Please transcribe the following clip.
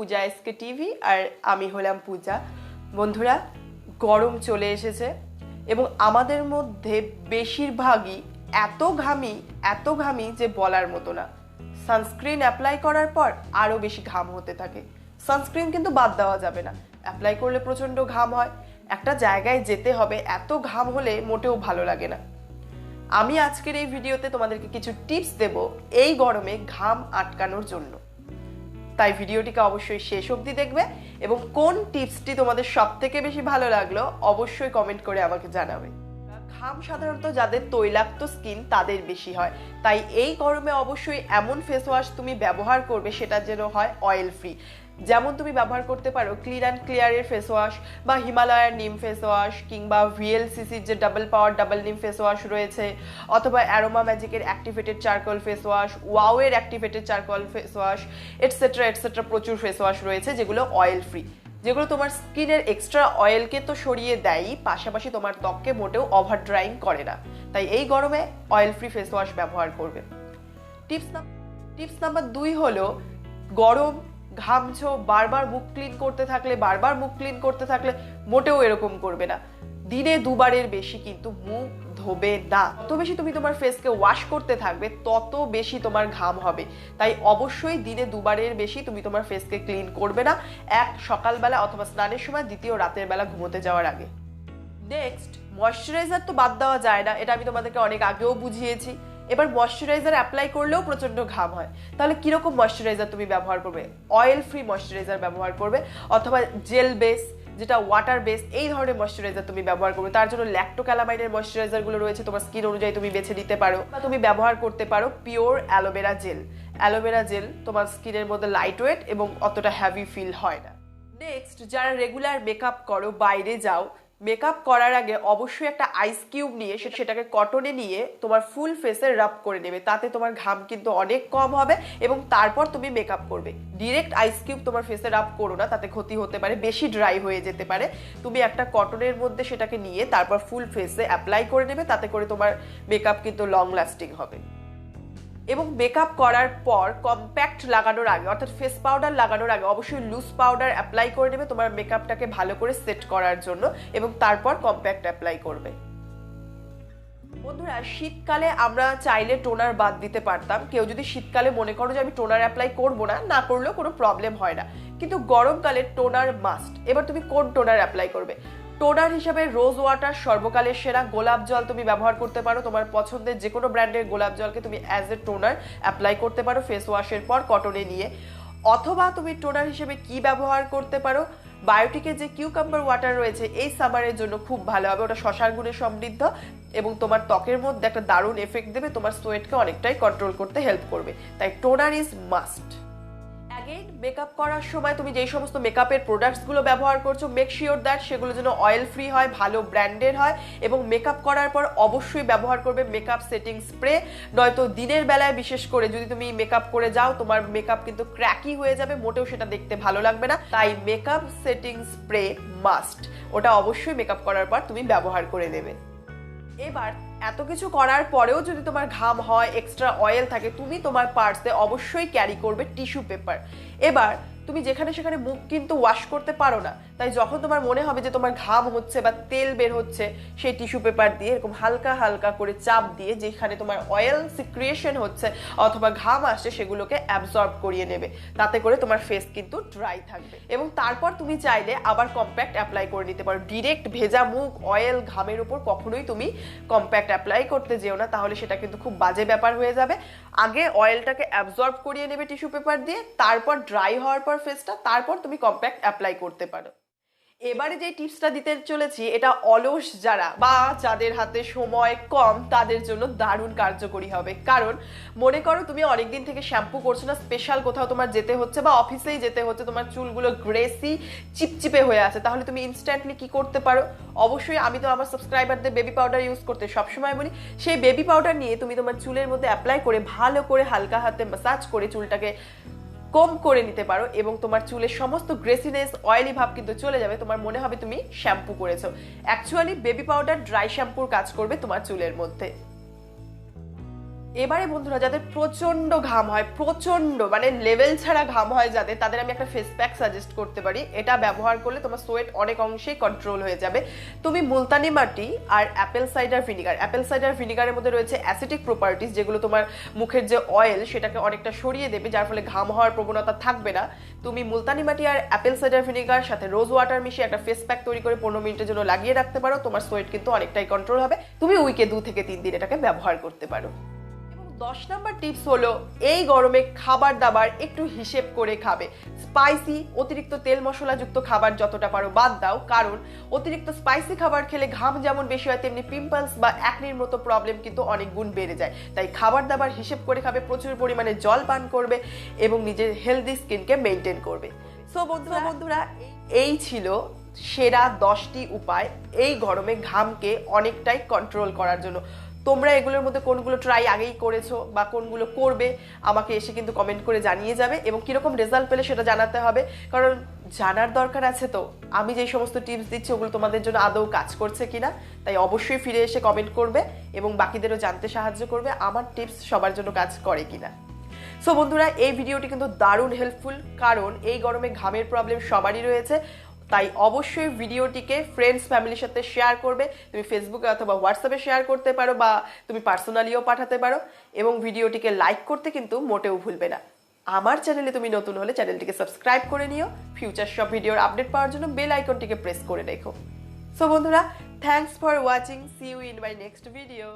পূজা SK TV আর আমি হলাম পূজা। বন্ধুরা, গরম চলে এসেছে এবং আমাদের মধ্যে বেশিরভাগই এত ঘামি এত ঘামি যে বলার মতো না। সানস্ক্রিন অ্যাপ্লাই করার পর আরও বেশি ঘাম হতে থাকে। সানস্ক্রিন কিন্তু বাদ দেওয়া যাবে না। অ্যাপ্লাই করলে প্রচণ্ড ঘাম হয়। একটা জায়গায় যেতে হবে, এত ঘাম হলে মোটেও ভালো লাগে না। আমি আজকের এই ভিডিওতে তোমাদেরকে কিছু টিপস দেব এই গরমে ঘাম আটকানোর জন্য। তাই ভিডিওটিকে অবশ্যই শেষ অবধি দেখবে এবং কোন টিপসটি তোমাদের সব থেকে বেশি ভালো লাগল অবশ্যই কমেন্ট করে আমাকে জানাবে। ঘাম সাধারণত যাদের তৈলাক্ত স্কিন তাদের বেশি হয়। তাই এই গরমে অবশ্যই এমন ফেস ওয়াশ তুমি ব্যবহার করবে সেটা যেন হয় অয়েল ফ্রি যেমন তুমি ব্যবহার করতে পারো ক্লিন অ্যান্ড ক্লিয়ারের ফেস ওয়াশ বা হিমালয়ার নিম ফেস ওয়াশ কিংবা ভিএলসিসির যে double power double neem face wash রয়েছে, অথবা অ্যারোমা ম্যাজিকের activated charcoal face wash ওয়াওয়ের activated charcoal face wash etcetera etcetera প্রচুর ফেস ওয়াশ রয়েছে যেগুলো অয়েল ফ্রি যেগুলো তোমার স্কিনের এক্সট্রা অয়েলকে তো সরিয়ে দেয়ই, পাশাপাশি তোমার ত্বককে মোটেও ওভার ড্রাইং করে না। তাই এই গরমে অয়েল ফ্রি ফেস ওয়াশ ব্যবহার করবে। টিপস টিপস নাম্বার দুই হলো, গরম, ঘামছো, বারবার মুখ ক্লিন করতে থাকলে, বারবার মুখ ক্লিন করতে থাকলে মোটেও এরকম করবে না। দিনে দুবারের বেশি কিন্তু মুখ ধোবে না। তত বেশি তুমি তোমার ফেসকে ওয়াশ করতে থাকবে, তত বেশি তোমার ঘাম হবে। তাই অবশ্যই দিনে দুবারের বেশি তুমি তোমার ফেসকে ক্লিন করবে না। এক, সকালবেলা অথবা স্নানের সময়, দ্বিতীয়, রাতের বেলা ঘুমোতে যাওয়ার আগে। নেক্সট ময়শ্চারাইজার তো বাদ দেওয়া যায় না, এটা আমি তোমাদেরকে অনেক আগেও বুঝিয়েছি। এবার ময়শ্চারাইজার অ্যাপ্লাই করলেও প্রচণ্ড ঘাম হয়। তাহলে কীরকম ময়শ্চারাইজার তুমি ব্যবহার করবে? অয়েল ফ্রি ময়শ্চারাইজার ব্যবহার করবে, অথবা জেল বেস যেটা ওয়াটার বেস এই ধরনের ময়শ্চারাইজার তুমি ব্যবহার করবে, তার জন্য ল্যাক্টোক্যালামাইনের ময়শ্চারাইজারগুলো রয়েছে, তোমার স্কিন অনুযায়ী তুমি বেছে নিতে পারো বা তুমি ব্যবহার করতে পারো pure aloe vera gel aloe vera gel তোমার স্কিনের মধ্যে লাইট ওয়েট এবং অতটা হ্যাভি ফিল হয় না। নেক্সট যারা রেগুলার মেকআপ করো, বাইরে যাও মেকআপ করার আগে অবশ্যই একটা আইস কিউব নিয়ে সে- সেটাকে কটনে নিয়ে তোমার ফুল ফেসে রাব করে নেবে। তাতে তোমার ঘাম কিন্তু অনেক কম হবে এবং তারপর তুমি মেকআপ করবে। ডিরেক্ট আইস কিউব তোমার ফেসে রাব করো না, তাতে ক্ষতি হতে পারে, বেশি ড্রাই হয়ে যেতে পারে। তুমি একটা কটনের মধ্যে সেটাকে নিয়ে তারপর ফুল ফেসে অ্যাপ্লাই করে নেবে, তাতে করে তোমার মেকআপ কিন্তু লং লাস্টিং হবে। এবং মেকআপ করার পর কম্প্যাক্ট লাগানোর আগে, অর্থাৎ ফেস পাউডার লাগানোর আগে অবশ্যই লুজ পাউডার অ্যাপ্লাই করে নেবে তোমার মেকআপটাকে ভালো করে সেট করার জন্য এবং তারপর কম্প্যাক্ট অ্যাপ্লাই করবে। বন্ধুরা, শীতকালে আমরা চাইলে টোনার বাদ দিতে পারতাম। কেউ যদি শীতকালে মনে করো যে আমি টোনার অ্যাপ্লাই করব না না করলেও কোনো প্রবলেম হয় না। কিন্তু গরমকালে টোনার মাস্ট এবার তুমি কোন টোনার অ্যাপ্লাই করবে? টোনার হিসাবে রোজ ওয়াটার, সর্বকালের সেরা গোলাপ জল তুমি ব্যবহার করতে পারো। তোমার পছন্দের যে কোনো ব্র্যান্ডের গোলাপ জলকে তুমি অ্যাজ এ টোনার অ্যাপ্লাই করতে পারো ফেস ওয়াশের পর কটনে নিয়ে। অথবা তুমি টোনার হিসেবে কি ব্যবহার করতে পারো? বায়োটিকের যে কিউকাম্বার ওয়াটার রয়েছে, এই সামারের জন্য খুব ভালো হবে। ওটা শশার গুণে সমৃদ্ধ এবং তোমার ত্বকের মধ্যে একটা দারুণ এফেক্ট দেবে। তোমার সোয়েটকে অনেকটাই কন্ট্রোল করতে হেল্প করবে। তাই toner is must again makeup করার সময় তুমি যেই সমস্ত মেকআপের প্রোডাক্টসগুলো ব্যবহার করছ মেক শিওর দ্যাট সেগুলো যেন অয়েল ফ্রি হয়, ভালো ব্র্যান্ডের হয় এবং মেকআপ করার পর অবশ্যই ব্যবহার করবে মেকআপ সেটিং স্প্রে নয়তো দিনের বেলায় বিশেষ করে যদি তুমি মেকআপ করে যাও, তোমার মেকআপ কিন্তু ক্র্যাকি হয়ে যাবে, মোটেও সেটা দেখতে ভালো লাগবে না। তাই মেকআপ সেটিং স্প্রে মাস্ট ওটা অবশ্যই মেকআপ করার পর তুমি ব্যবহার করে নেবে। এবার এত কিছু করার পরেও যদি তোমার ঘাম হয় এক্সট্রা অয়েল থাকে, তুমি তোমার পার্সে অবশ্যই ক্যারি করবে টিস্যু পেপার এবার তুমি যেখানে সেখানে মুখ কিন্তু ওয়াশ করতে পারো না। তাই যখন তোমার মনে হবে যে তোমার ঘাম হচ্ছে বা তেল বের হচ্ছে, সেই টিস্যু পেপার দিয়ে এরকম হালকা হালকা করে চাপ দিয়ে যেখানে তোমার অয়েল সিক্রিয়েশন হচ্ছে অথবা ঘাম আসছে, সেগুলোকে অ্যাবজর্ব করিয়ে নেবে। তাতে করে তোমার ফেস কিন্তু ড্রাই থাকবে। এবং তারপর তুমি চাইলে আবার কম্প্যাক্ট অ্যাপ্লাই করে নিতে পারো। ডিরেক্ট ভেজা মুখ অয়েল ঘামের উপর কখনোই তুমি কম্প্যাক্ট অ্যাপ্লাই করতে যেও না। তাহলে সেটা কিন্তু খুব বাজে ব্যাপার হয়ে যাবে। আগে অয়েলটাকে অ্যাবজর্ব করিয়ে নেবে টিস্যু পেপার দিয়ে, তারপর ড্রাই হওয়ার পর ফেসটা তারপর তুমি কম্প্যাক্ট অ্যাপ্লাই করতে পারো। এবারে যে টিপসটা দিতে চলেছি, এটা অলস যারা বা যাদের হাতে সময় কম, তাদের জন্য দারুণ কার্যকরী হবে। কারণ মনে করো তুমি অনেকদিন থেকে শ্যাম্পু করছ না স্পেশাল কোথাও তোমার যেতে হচ্ছে বা অফিসেই যেতে হচ্ছে, তোমার চুলগুলো গ্রেসি চিপচিপে হয়ে আছে। তাহলে তুমি ইনস্ট্যান্টলি কি করতে পারো? অবশ্যই আমি তো আমার সাবস্ক্রাইবারদের বেবি পাউডার ইউজ করতে সবসময় বলি, সেই বেবি পাউডার নিয়ে তুমি তোমার চুলের মধ্যে অ্যাপ্লাই করে, ভালো করে হালকা হাতে মাসাজ করে চুলটাকে কম করে নিতে পারো এবং তোমার চুলের সমস্ত গ্রেসিনেস অয়েলি ভাব কিন্তু চলে যাবে। তোমার মনে হবে তুমি শ্যাম্পু করেছ। অ্যাকচুয়ালি বেবি পাউডার ড্রাই শ্যাম্পুর কাজ করবে তোমার চুলের মধ্যে। এবারে বন্ধুরা, যাদের প্রচণ্ড ঘাম হয় প্রচণ্ড মানে লেভেল ছাড়া ঘাম হয় যাদের, তাদের আমি একটা ফেস প্যাক সাজেস্ট করতে পারি। এটা ব্যবহার করলে তোমার সোয়েট অনেক অংশেই কন্ট্রোল হয়ে যাবে। তুমি মুলতানি মাটি আর apple cider vinegar apple cider ভিনিগারের মধ্যে রয়েছে অ্যাসিডিক প্রপার্টিস যেগুলো তোমার মুখের যে অয়েল সেটাকে অনেকটা সরিয়ে দেবে, যার ফলে ঘাম হওয়ার প্রবণতা থাকবে না। তুমি মুলতানি মাটি আর অ্যাপেল সাইডার ভিনিগার সাথে রোজ ওয়াটার মিশিয়ে একটা ফেস প্যাক তৈরি করে পনেরো মিনিটের জন্য লাগিয়ে রাখতে পারো। তোমার সোয়েট কিন্তু অনেকটাই কন্ট্রোল হবে। তুমি উইকে দু থেকে তিন দিন এটাকে ব্যবহার করতে পারো। দশ নম্বর টিপস হলো এই গরমে খাবার দাবার একটু হিসেব করে খাবে। স্পাইসি অতিরিক্ত তেল মশলাযুক্ত খাবার যতটা পারো বাদ দাও কারণ অতিরিক্ত স্পাইসি খাবার খেলে ঘাম যেমন বেশি হয় তেমনি পিম্পলস বা অ্যাকনির মতো প্রবলেম কিন্তু অনেক গুণ বেড়ে যায়। তাই খাবার দাবার হিসেব করে খাবে প্রচুর পরিমাণে জল পান করবে এবং নিজের হেলদি স্কিনকে মেনটেন করবে। সো বন্ধুরা বন্ধুরা এই ছিল সেরা দশটি উপায় এই গরমে ঘামকে অনেকটাই কন্ট্রোল করার জন্য। তোমরা এগুলোর মধ্যে কোনগুলো ট্রাই আগেই করেছ বা কোনগুলো করবে, আমাকে এসে কিন্তু কমেন্ট করে জানিয়ে যাবে এবং কীরকম রেজাল্ট পেলে সেটা জানাতে হবে। কারণ জানার দরকার আছে তো। আমি যেই সমস্ত টিপস দিচ্ছি ওগুলো তোমাদের জন্য আদৌ কাজ করছে কিনা, তাই অবশ্যই ফিরে এসে কমেন্ট করবে এবং বাকিদেরও জানতে সাহায্য করবে আমার টিপস সবার জন্য কাজ করে কিনা। সো বন্ধুরা, এই ভিডিওটি কিন্তু দারুণ হেল্পফুল কারণ এই গরমে ঘামের প্রবলেম সবারই রয়েছে। তাই অবশ্যই ভিডিওটিকে ফ্রেন্ডস ফ্যামিলির সাথে শেয়ার করবে। তুমি ফেসবুকে অথবা হোয়াটসঅ্যাপে শেয়ার করতে পারো বা তুমি পার্সোনালিও পাঠাতে পারো এবং ভিডিওটিকে লাইক করতে কিন্তু মোটেও ভুলবে না। আমার চ্যানেলে তুমি নতুন হলে চ্যানেলটিকে সাবস্ক্রাইব করে নিও। ফিউচার সব ভিডিওর আপডেট পাওয়ার জন্য বেল আইকনটিকে প্রেস করে রেখো। সো বন্ধুরা thanks for watching see you in my next video